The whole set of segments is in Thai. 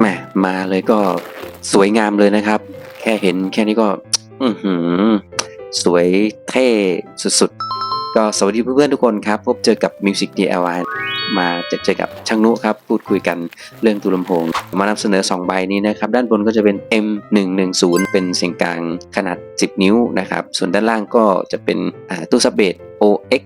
แหมมาเลยก็สวยงามเลยนะครับ แค่เห็นแค่นี้ก็ อือหือ สวยเท่สุดๆ ก็สวัสดีเพื่อนๆทุกคนครับ พบเจอกับ Music DIY มาจอเจอกับช่างนุครับ พูดคุยกันเรื่องตูลำโพง มานำเสนอ 2 ใบนี้นะครับ ด้านบนก็จะเป็น M110 เป็นเสียงกลางขนาด 10 นิ้วนะครับ ส่วนด้านล่างก็จะเป็นตู้ซับเบส OX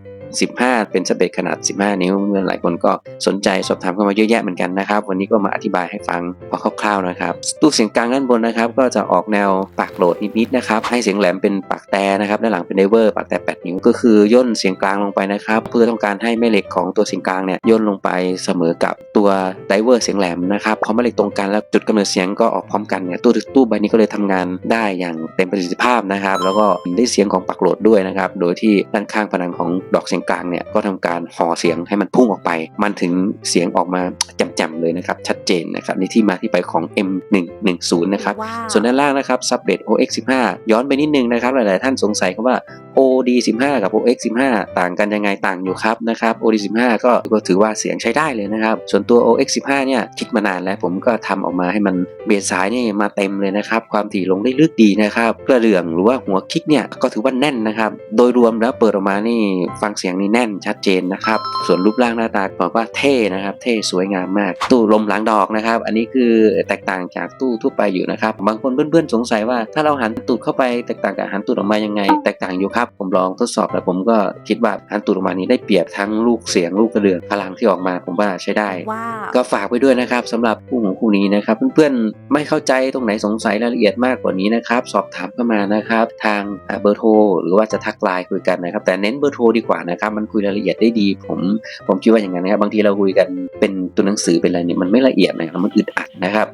15 เป็นสเปคขนาด 15 นิ้วเพื่อหลายคนก็สนใจสอบถามเข้ามาเยอะแยะเหมือนกันนะครับ วันนี้ก็มาอธิบายให้ฟังพอคร่าวๆนะครับตู้เสียงกลางด้านบนนะครับ ก็จะออกแนวปากโหลดนิดๆนะครับ ให้เสียงแหลมเป็นปากแต่นะครับด้านหลังเป็นไดเวอร์ปากแต่ 8 นิ้วก็คือย่นเสียงกลางลงไปนะครับ เพื่อต้องการให้แม่เหล็กของตัวเสียงกลางเนี่ยย่นลงไปเสมอกับตัวไดเวอร์เสียงแหลมนะครับพอแม่เหล็กตรงกันแล้วจุดกำเนิดเสียงก็ออกพร้อมกันเนี่ยตู้ตู้ใบนี้ก็เลยทำงานได้อย่างเต็มประสิทธิภาพนะครับ แล้วก็ได้เสียงของปากโหลดด้วยนะครับโดยที่ด้านข้างผนังของดอกเสียงกลางเนี่ยก็ทำการห่อเสียงให้มันพุ่งออกไป มันถึงเสียงออกมาแจ่มๆเลยนะครับ ชัดเจนนะครับนี่ที่มาที่ไปของ M110 นะครับว้าวส่วนด้านล่างนะครับ Sublet OX15 ย้อนไปนิดนึงนะครับ หลายๆ ท่านสงสัยคำว่า OD15 กับ OX15 ต่างกันยังไงต่างอยู่ครับนะครับ OD15 ก็ก็ถือว่าเสียงใช้ได้เลยนะครับ ส่วนตัว OX15 เนี่ยคิดมานานแล้วผมก็ทำออกมาให้มันเบสสายนี่มาเต็มเลยนะครับ ความถี่ลงได้ลึกดีนะครับเพื่อเหลื่องหรือว่าหัวคิกเนี่ยก็ถือว่าแน่นนะครับ โดยรวมแล้วเปิดออกมานี่ฟังเสียงนี่แน่นชัดเจนนะครับ ส่วนรูปร่างหน้าตาบอกว่าเท่นะครับ เท่สวยงามมาก ตู้ลมหลังดอกนะครับ อันนี้คือแตกต่างจากตู้ทั่วไปอยู่นะครับ บางคนเพื่อนๆสงสัยว่าถ้าเราหันตูดเข้าไปแตกต่างกับหันตูดออกมายังไง แตกต่างอยู่ครับ ผมลองทดสอบแล้วผมก็คิดว่าหันตูดออกมานี้ได้เปรียบทั้งลูกเสียงลูกกระเดื่องพลังที่ออกมาผมว่าใช้ได้ว้าวก็ฝากไว้ด้วยนะครับสำหรับคู่ของคู่นี้นะครับ เพื่อนๆไม่เข้าใจตรงไหนสงสัยรายละเอียดมากกว่านี้นะครับ สอบถามเข้ามานะครับ ทางอ่าเบอร์โทรหรือว่าจะทักไลน์คุยกันนะครับ แต่เน้นเบอร์โทรดีกว่านะครับ มันคุยรายละเอียดได้ดี ผมผมคิดว่าอย่างนั้นนะครับบางทีเราคุยกันเป็นตัวหนังสือเป็นอะไรเนี่ยมันไม่ละเอียดนะครับมันอึดอัดนะครับ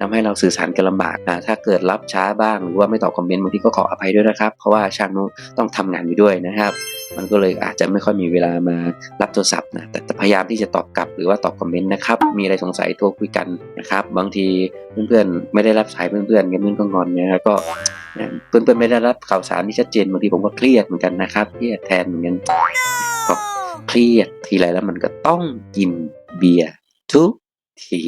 ทำให้เราสื่อสารกันลำบากนะถ้าเกิดรับช้าบ้างหรือว่าไม่ตอบคอมเมนต์บางทีก็ขออภัยด้วยนะครับ เพราะว่าช่างนู้ต้องทำงานอยู่ด้วยนะครับ มันก็เลยอาจจะไม่ค่อยมีเวลามารับโทรศัพท์นะแต่พยายามที่จะตอบกลับหรือว่าตอบคอมเมนต์นะครับ มีอะไรสงสัยโทรคุยกันนะครับ บางทีเพื่อนๆไม่ได้รับสายเพื่อนๆกันเพื่อนก็งอนนะครับก็ เพื่อนๆไม่ได้รับข่าวสารที่ชัดเจนบางทีผมก็เครียดเหมือนกันนะครับเครียดแทนเหมือนกันพอเครียดทีไรแล้วมันก็ต้องกินเบียร์ทุกที